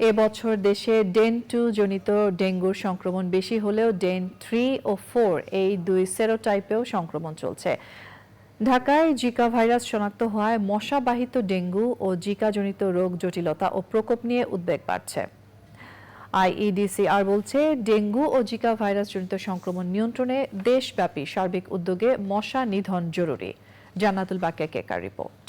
এবছর দেশে ডেন টু জনিত ডেঙ্গুর সংক্রমণ বেশি হলেও ডেন থ্রি ও ফোর এই দুই সেরোটাইপেও সংক্রমণ চলছে। ঢাকায় জিকা ভাইরাস শনাক্ত হওয়ায় মশাবাহিত ডেঙ্গু ও জিকাজনিত রোগ জটিলতা ও প্রকোপ নিয়ে উদ্বেগ বাড়ছে। আইইডিসিআর বলছে, ডেঙ্গু ও জিকা ভাইরাসজনিত সংক্রমণ নিয়ন্ত্রণে দেশব্যাপী সার্বিক উদ্যোগে মশা নিধন জরুরি। জান্নাতুল বাকিয়া কেকার রিপোর্ট।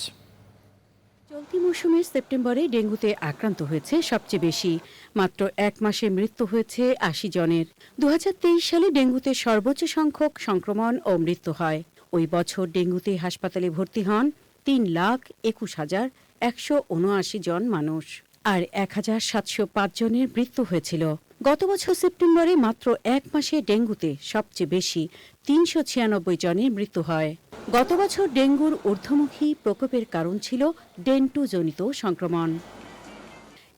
চলতি মৌসুমের সেপ্টেম্বরে ডেঙ্গুতে আক্রান্ত হয়েছে সবচেয়ে বেশি। মাত্র এক মাসে মৃত্যু হয়েছে আশি জনের। দুহাজার তেইশ সালে ডেঙ্গুতে সর্বোচ্চ সংখ্যক সংক্রমণ ও মৃত্যু হয়। ওই বছর ডেঙ্গুতে হাসপাতালে ভর্তি হন তিন লাখ একুশ হাজার একশো উনআশি জন মানুষ। আর এক হাজার সাতশো পাঁচ জনের মৃত্যু হয়েছিল। গত বছর সেপ্টেম্বরে মাত্র এক মাসে ডেঙ্গুতে সবচেয়ে বেশি তিনশো ছিয়ানব্বই জনের মৃত্যু হয়। গত বছর ডেঙ্গুর ঊর্ধ্বমুখী প্রকোপের কারণ ছিল ডেন্টু জনিত সংক্রমণ।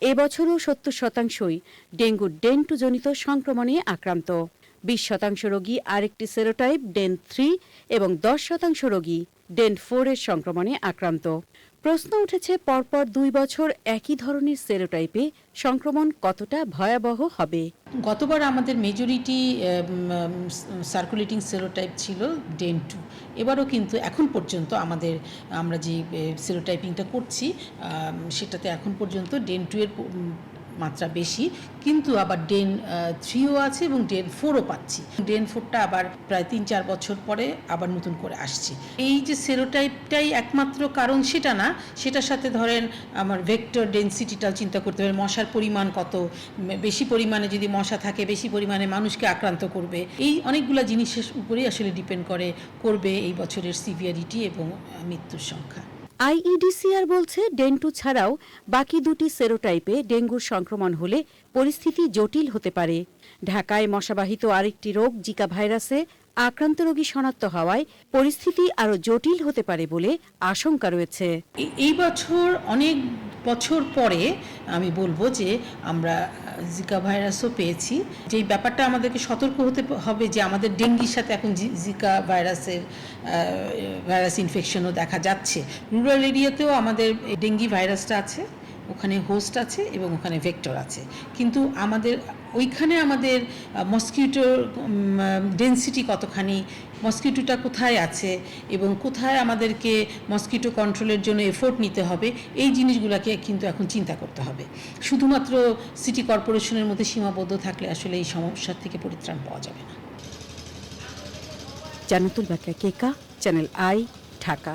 এবছরও সত্তর শতাংশই ডেঙ্গুর ডেন্টু জনিত সংক্রমণে আক্রান্ত। বিশ শতাংশ রোগী আরেকটি সেরোটাইপ, ডেন থ্রি এবং দশ শতাংশ রোগী ডেন ফোরের সংক্রমণে আক্রান্ত। প্রশ্ন উঠেছে, পরপর দুই বছর একই ধরনের সেরোটাইপে সংক্রমণ কতটা ভয়াবহ হবে? গতবার আমাদের মেজরিটি সার্কুলেটিং সেরোটাইপ ছিল ডেন টু। এবারও কিন্তু এখন পর্যন্ত আমাদের, আমরা যে সেরোটাইপিংটা করছি সেটাতে এখন পর্যন্ত ডেন টু এর মাত্রা বেশি, কিন্তু আবার ডেন থ্রিও আছে এবং ডেন ফোরও পাচ্ছি। ডেন ফোরটা আবার প্রায় তিন চার বছর পরে আবার নতুন করে আসছে। এই যে সেরোটাইপটাই একমাত্র কারণ সেটা না, সেটার সাথে ধরেন আমার ভেক্টর ডেন্সিটিটাও চিন্তা করতে হবে, মশার পরিমাণ কত বেশি পরিমাণে যদি মশা থাকে, বেশি পরিমাণে মানুষকে আক্রান্ত করবে। এই অনেকগুলো জিনিসের উপরেই আসলে ডিপেন্ড করে, করবে এই বছরের সিভিয়ারিটি এবং মৃত্যুর সংখ্যা। আইইডিসিআর বলছে, ডেন্টু ছাড়াও বাকি দুটি সেরোটাইপে ডেঙ্গুর সংক্রমণ হলে পরিস্থিতি জটিল হতে পারে। ঢাকায় মশাবাহিত আরেকটি রোগ জিকা ভাইরাসে আক্রান্ত রোগী শনাক্ত হওয়ায় পরিস্থিতি আরও জটিল হতে পারে বলে আশঙ্কা রয়েছে। এই- বছর অনেক বছর পরে আমি বলব যে আমরা জিকা ভাইরাসও পেয়েছি। যেই ব্যাপারটা আমাদেরকে সতর্ক হতে হবে যে আমাদের ডেঙ্গির সাথে এখন জিকা ভাইরাসের ভাইরাস ইনফেকশনও দেখা যাচ্ছে। রুরাল এরিয়াতেও আমাদের ডেঙ্গি ভাইরাসটা আছে। ওখানে হোস্ট আছে এবং ওখানে ভেক্টর আছে। কিন্তু আমাদের, ওইখানে আমাদের মসকিউটোর ডেন্সিটি কতখানি মসকিউটোটা কোথায় আছে এবং কোথায় আমাদেরকে মসকিউটো কন্ট্রোলের জন্য এফোর্ট নিতে হবে, এই জিনিসগুলোকে কিন্তু এখন চিন্তা করতে হবে। শুধুমাত্র সিটি কর্পোরেশনের মধ্যে সীমাবদ্ধ থাকলে আসলে এই সমস্যার থেকে পরিত্রাণ পাওয়া যাবে না। Jannatul Bakka Keka channel I Dhaka.